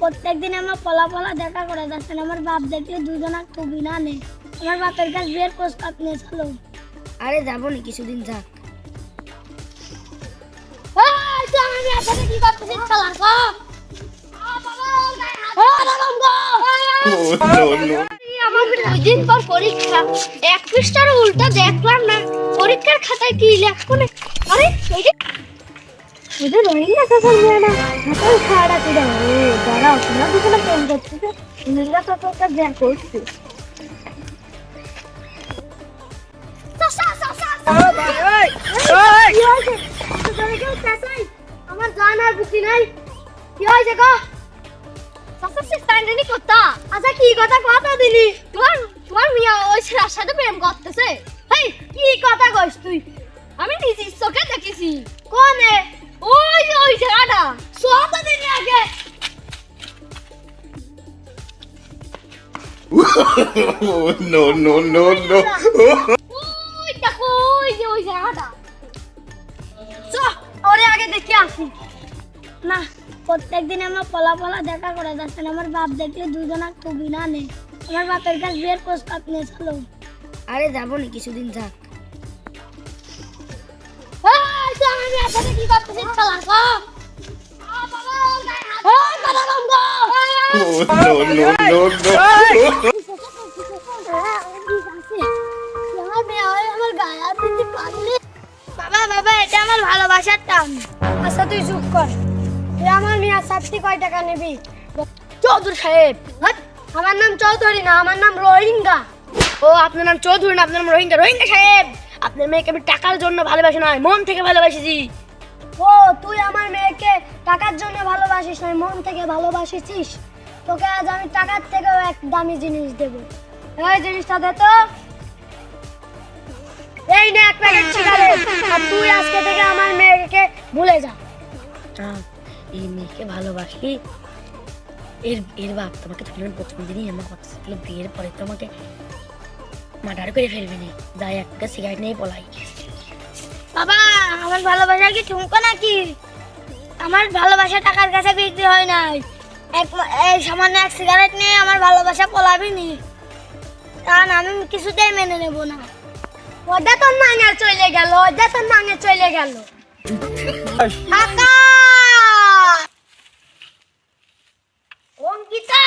প্রত্যেকদিন আমার পলা পলা দেখা করে যাচ্ছেন। আমার বাপ দেখলে দুজনা খুবই না নে আমার বাপের কাছে বিয়ের প্রস্তাব নিয়ে চলো আরে যাব নি কিছুদিন যাক দিন পর পরীক্ষা। এক পৃষ্ঠার উল্টা দেখলাম না। পরীক্ষার খাতায় কি লেখো না। আরে চাচার মেয়ে না প্রেম করতেছে করছে কি হয়েছে? আমার নাই কি গো চাচা সে আচ্ছা কি কথা কথা দিলি তোমার তোমার মিয়া ওই ছেলের সাথে প্রেম করতেছে হেই কি কথা কইস তুই আমি নিজে চোখে দেখেছি কোনে ওই ওই জায়গাটা সোয়াত দিন আগে। No, no, no, no. ওই দেখো ওই যে ওই জায়গাটা চ ওরে আগে দেখে আসি। না প্রত্যেকদিন আমার পলা পলা দেখা করে যাচ্ছেন আমার বাপ দেখলে দুজনা খুবই না নে আমার বাপের কাছে বিয়ের প্রস্তাব নিয়ে চলো। আরে যাব নি কিছুদিন যাক। বাবা বাবা এটা আমার ভালোবাসার টান। আচ্ছা তুই চুপ কর। তুই আমার মেয়ের সাথে কয় টাকা নিবি? চৌধুরী সাহেব। হাট, আমার নাম চৌধুরী না আমার নাম রোহিঙ্গা। ও আপনার নাম চৌধুরী না আপনার নাম রোহিঙ্গা। রোহিঙ্গা সাহেব! আপনার মেয়েকে আমি টাকার জন্য ভালোবাসি নয় মন থেকে ভালোবাসিছি। ও তুই আমার মেয়েকে টাকার জন্য ভালোবাসিস না মন থেকে ভালোবাসিস তোকে আজ আমি টাকার থেকেও এক দামি জিনিস দেব। এই জিনিসটা দে তো। এই নে এক প্যাকেট সিগারেট আর তুই আজকে থেকে আমার মেয়েকে ভুলে যা। এই মেয়েকে ভালোবাসি? এর এর বাপ তোমাকে ধরলেন প্রথম দিনই আমার কথা বিয়ের পরে তোমাকে মার্ডার করে ফেলবে নি। যাই একটা সিগারেট নিয়ে পলাই। বাবা আমার ভালোবাসা কি ঠুমকো নাকি? আমার ভালোবাসা টাকার কাছে বিক্রি হয় নাই। এক এই সামান্য এক সিগারেট নিয়ে আমার ভালোবাসা পলাবি নি। না, আমি কিছুতেই মেনে নেব না। ওটা তোর নাঙে চলে গেল ওটা তোর নাঙে চলে গেল। অঙ্কিতা.